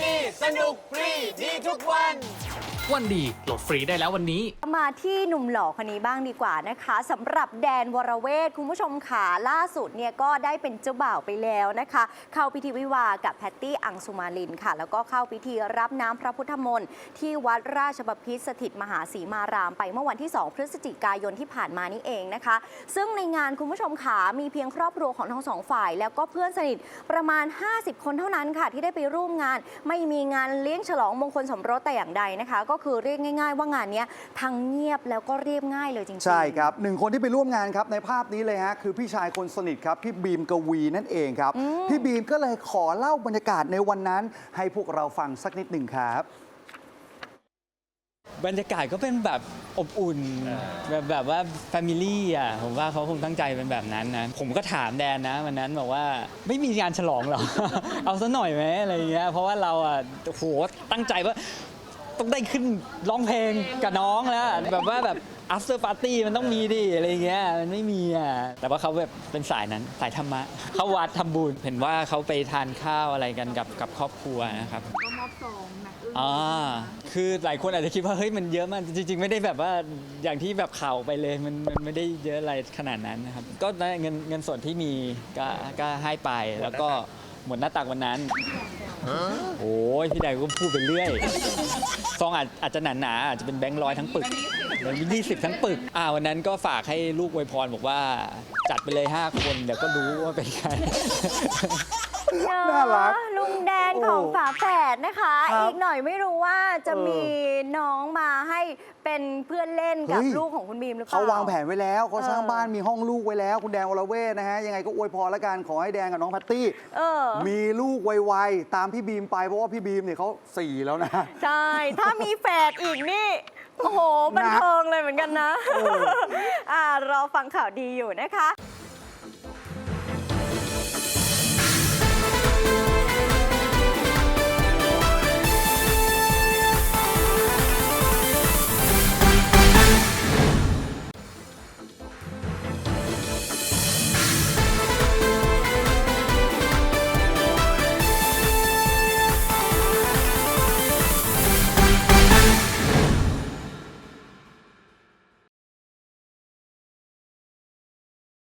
ดี สนุกฟรี ดีทุกวัน วันดีโหลดฟรีได้แล้ววันนี้ มาที่หนุ่มหล่อคนนี้บ้างดีกว่านะคะสำหรับแดนวรเวทคุณผู้ชมขาล่าสุดเนี่ยก็ได้เป็นเจ้าบ่าวไปแล้วนะคะ เข้าพิธีวิวาห์กับแพตตี้อังสุมาลินค่ะ แล้วก็เข้าพิธีรับน้ำพระพุทธมนต์ที่วัดราชบพิตรสถิตมหาศรีมาราม ไปเมื่อวันที่ 2 พฤศจิกายนที่ผ่านมานี่เองนะคะ ซึ่งในงานคุณผู้ชมขามีเพียงครอบครัวของทั้งสองฝ่าย แล้วก็เพื่อนสนิทประมาณ 50 คนเท่านั้นค่ะ ที่ได้ไปร่วมงาน ไม่มีงานเลี้ยงฉลองมงคลสมรสแต่อย่างใดนะคะก็คือเรียกง่าย ๆ ว่างานเนี้ยทั้งเงียบแล้วก็เรียบง่ายเลยจริงๆ ใช่ครับหนึ่งคนที่ไปร่วมงานครับในภาพนี้เลยฮะคือพี่ชายคนสนิทครับพี่บีมกวีนั่นเองครับพี่บีมก็เลยขอเล่าบรรยากาศในวันนั้น ให้พวกเราฟังสักนิดหนึ่งครับ บรรยากาศก็เป็นแบบอบอุ่น แบบแบบว่าแฟมิลี่อะผมว่าเขาคงตั้งใจเป็นแบบนั้นนะผมก็ถามแดนนะวันนั้นบอกว่าไม่มีงานฉลองเหรอ เอาซะหน่อยไหมอะไรอย่างเงี้ยเพราะว่าเราอะโอ้โหตั้งใจว่า ต้องได้ขึ้นร้องเพลงกับน้องแล้วแบบว่าแบบ after party มันต้องมีดิอะไรอย่างเงี้ยมันไม่มีอะแต่ว่าเขาแบบเป็นสายนั้นสายธรรมะเข้าวัดทำบุญเห็นว่าเขาไปทานข้าวอะไรกันกับกับครอบครัวนะครับ ก็มอบซองหนักอึ้งอ่า คือหลายคนอาจจะคิดว่าเฮ้ยมันเยอะมาก จริง ๆ ไม่ได้แบบว่าอย่างที่แบบข่าวไปเลยมันมันไม่ได้เยอะอะไรขนาดนั้นนะครับ ก็ได้เงินเงินส่วนที่มีก็ก็ให้ไปแล้วก็หมดหน้าตักวันนั้น โอ้ยพี่แดงก็พูดไปเรื่อยซองอาจอาจจะหนาหนาๆอาจจะเป็นแบงค์ร้อยทั้งปึกหรือยี่สิบทั้งปึกอ่าวันนั้นก็ฝากให้ลูกอวยพรบอกว่าจัดไปเลย 5 คนเดี๋ยวก็รู้ว่าเป็นใคร น่ารัก ลุงแดนของโอ้ฝาแฝดนะคะ ครับอีกหน่อยไม่รู้ว่าจะเออ มีน้องมาให้เป็นเพื่อนเล่นกับเฮ้ยลูกของคุณบีมหรือเปล่า เขาวางแผนไว้แล้วเขาสร้างเออ บ้านมีห้องลูกไว้แล้ว คุณแดงวรเวทนะฮะ ยังไงก็อวยพรแล้วกันขอให้แดงกับน้องแพตตี้ เออ มีลูกไวๆตามพี่บีมไปเพราะว่าพี่บีมเนี่ยเขาสี่แล้วนะ ใช่ ถ้ามีแฝดอีกนี่ โอ้โห บันเทิงเลยเหมือนกันนะ อ่ารอฟังข่าวดีอยู่นะคะ